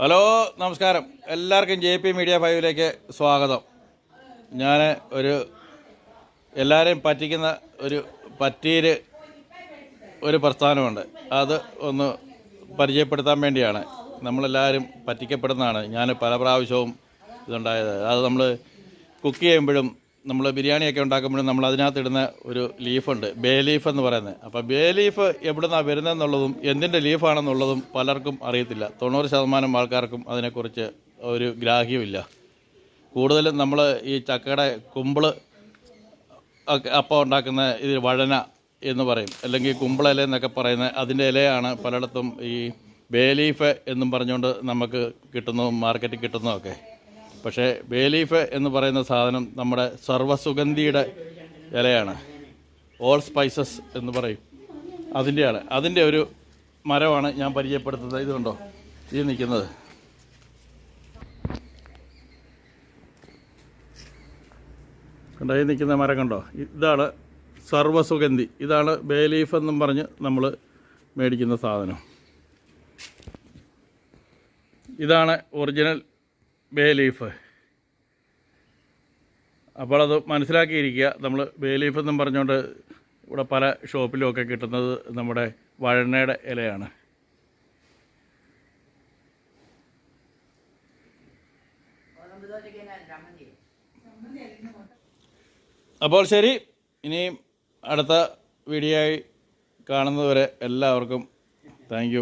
Hello നമസ്കാരം. എല്ലാവർക്കും J P media ഫൈവിലേക്ക് സ്വാഗതം. ഞാൻ ഒരു എല്ലാവരെയും പറ്റിക്കുന്ന ഒരു പറ്റീര് ഒരു പ്രസ്ഥാനമുണ്ട്. അത് ഒന്ന് പരിചയപ്പെടുത്താൻ വേണ്ടിയാണ്. നമ്മളെല്ലാവരും പറ്റിക്കപ്പെടുന്നതാണ്. ഞാൻ പല പ്രാവശ്യവും ഇതുണ്ടായത്. അത് നമ്മൾ കുക്ക് ചെയ്യുമ്പോഴും നമ്മൾ ബിരിയാണിയൊക്കെ ഉണ്ടാക്കുമ്പോഴും നമ്മൾ അതിനകത്ത് ഇടുന്ന ഒരു ലീഫുണ്ട്. ബേ ലീഫ് എന്ന് പറയുന്നത്. അപ്പോൾ ബേ ലീഫ് എവിടുന്നാണ് വരുന്നതെന്നുള്ളതും എന്തിന്റെ ലീഫാണെന്നുള്ളതും പലർക്കും അറിയത്തില്ല. തൊണ്ണൂറ് ശതമാനം ആൾക്കാർക്കും അതിനെക്കുറിച്ച് ഒരു ഗ്രാഹ്യമില്ല. കൂടുതലും നമ്മൾ ഈ ചക്കയുടെ കുമ്പിൾ ഒക്കെ അപ്പം ഉണ്ടാക്കുന്ന ഇത് വഴന എന്ന് പറയും. അല്ലെങ്കിൽ കുമ്പിള എന്നൊക്കെ പറയുന്നത് അതിന്റെ ഇലയാണ് പലയിടത്തും ഈ ബേ ലീഫ് എന്നും പറഞ്ഞുകൊണ്ട് നമുക്ക് കിട്ടുന്നതും മാർക്കറ്റിൽ കിട്ടുന്നതൊക്കെ പക്ഷേ ബേലീഫ് എന്ന് പറയുന്ന സാധനം നമ്മുടെ സർവസുഗന്ധിയുടെ ഇലയാണ്. ഓൾ സ്പൈസസ് എന്ന് പറയും. അതിന്റെയാണ്. അതിന്റെ ഒരു മരമാണ് ഞാൻ പരിചയപ്പെടുത്തുന്നത്. ഇതുണ്ടോ ഈ നിൽക്കുന്നത്. കണ്ടോ? ഈ നിൽക്കുന്ന മരം കണ്ടോ? ഇതാണ് സർവസുഗന്ധി ഇതാണ് ബേലീഫ് എന്നും പറഞ്ഞ് നമ്മൾ മേടിക്കുന്ന സാധനം. ഇതാണ് ഒറിജിനൽ ബേ ലീഫ് അപ്പോൾ അത് മനസ്സിലാക്കിയിരിക്കുക. നമ്മൾ ബേലീഫ് എന്നും പറഞ്ഞുകൊണ്ട് ഇവിടെ പല ഷോപ്പിലും ഒക്കെ കിട്ടുന്നത് നമ്മുടെ വഴണയുടെ ഇലയാണ്. അപ്പോൾ ശരി ഇനിയും അടുത്ത വീഡിയോ ആയി കാണുന്നതുവരെ എല്ലാവർക്കും താങ്ക്